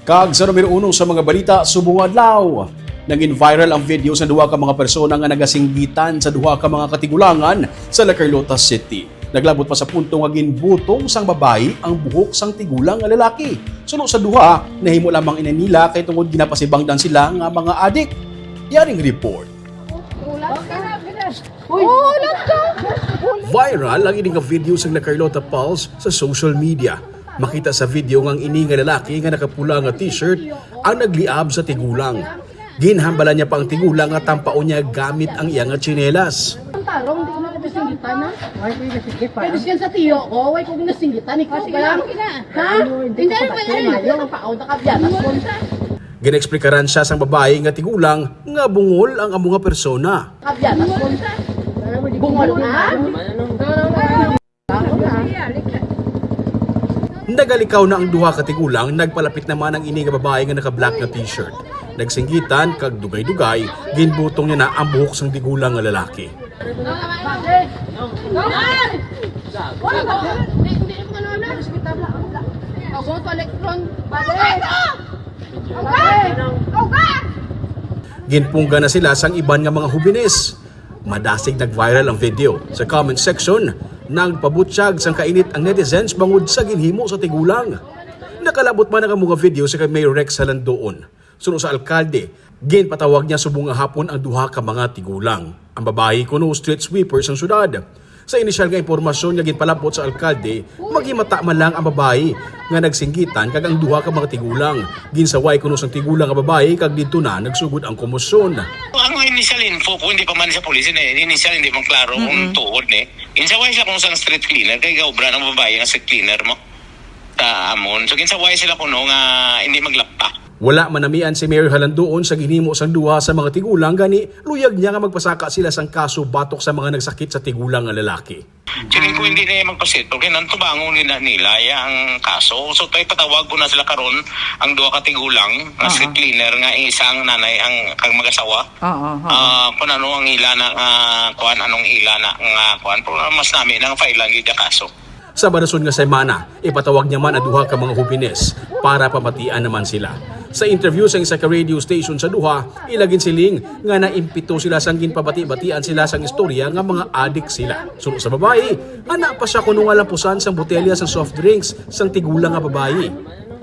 Kag sa numero uno sa mga balita, subong adlaw. Naging viral ang video sa duha ka mga persona nga nagasinggitan sa duha ka mga katigulangan sa La Carlota City. Naglabot pa sa punto nga ginbutong sang babayi ang buhok sang tigulang nga lalaki. Suno sa duha, nahimo lamang ina nila kay tungod ginapasibangdan sila nga mga adik. Yaring report. Viral ang ining nga video sa La Carlota Pulse sa social media. Makita sa video nga ang ini nga lalaki nga nakapula nga t-shirt ang nagliab sa tigulang. Ginhambalan niya pa ang tigulang at tampaon niya gamit ang iyang nga tsinelas. Ang tarong, di ko na nagsinggitan na. Ko. Pwede siya sa tiyo ko, way kong nasinggitan. Ikaw ba lang? Ha? Ano, hindi Hindi ko na pa pala. mayo. Ang paaw na kabyanas mo. Ginexplikaran siya sang babae nga tigulang nga bungol ang amo nga persona. Kabyanas mo. Bungol na? Nagalikaw na ang duha ka tigulang, nagpalapit naman ang ini nga babae nga naka-black na t-shirt. Nagsinggitan kag dugay-dugay, ginbutong niya na ang buhok sang tigulang nga lalaki. Ginpungga na sila sang iban nga mga hubines. Madasig nag-viral ang video. Sa comment section, nagpabutsyag sang kainit ang netizens bangod sa ginhimo sa tigulang. Nakalabot man ang mga video sa kay Mayor Rex Salandoon. Suno sa alkalde, ginpatawag niya subong nga hapon ang duha ka mga tigulang. Ang babae kuno street sweepers ang syudad. Sa inisyal nga impormasyon nga ginpalabot sa alkalde, maghimata man lang ang babae nga nagsinggitan kag ang duha ka mga tigulang. Ginsaway kuno sang tigulang nga babae kag dito na nagsugod ang komosyon. Initial info ko, hindi pa man sa police na eh. Initial, hindi man klaro kung tuod eh. Ginsaway sila kung saan street cleaner, kay gaubra ng babae nga street cleaner mo. Sa amon. So ginsaway sila kuno nga hindi maglapta. Wala manamian si Mayor Halandoon sa ginhimo sang duha sa mga tigulang gani luyag niya nga magpasaka sila sang kaso batok sa mga nagsakit sa tigulang nga lalaki. Siling ko hindi na magpasettle, kaya nantubangon nila nila ang kaso. So tayo patawag ko na sila karon ang duha ka tigulang, nga street cleaner nga isang nanay ang kang mag-asawa. Oo, oo. Ah, kung ano ang ila na uh, kuan anong ila na nga kuan pero mas nami nang file lang gid ka kaso. Sa barason nga semana, ipatawag niya man ang duha ka mga hupines para pamatian naman sila. Sa interview sa isa ka radio station sa Duha, ilagin siling nga naimpito sila sang ginpabati-batian sila sang istorya nga mga adik sila. Suno sa babae, anak pa siya kuno nga lampusan sang botelya sang soft drinks sang tigulang nga babae.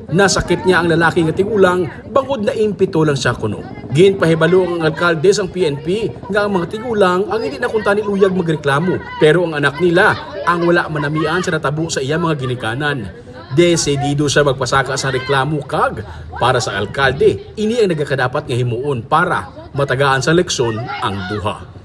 Nasakit niya ang lalaki nga tigulang, bangod na impito lang siya kuno. Ginpahibalo ang alkalde sang PNP nga ang mga tigulang ang hindi na kuntani luyag magreklamo. Pero ang anak nila ang wala manamian sa natabo sa iya mga ginikanan. Desidido siya magpasaka sa reklamo kag para sa alkalde. Ini ang nagakadapat nga himuon para matagaan sa leksyon ang duha.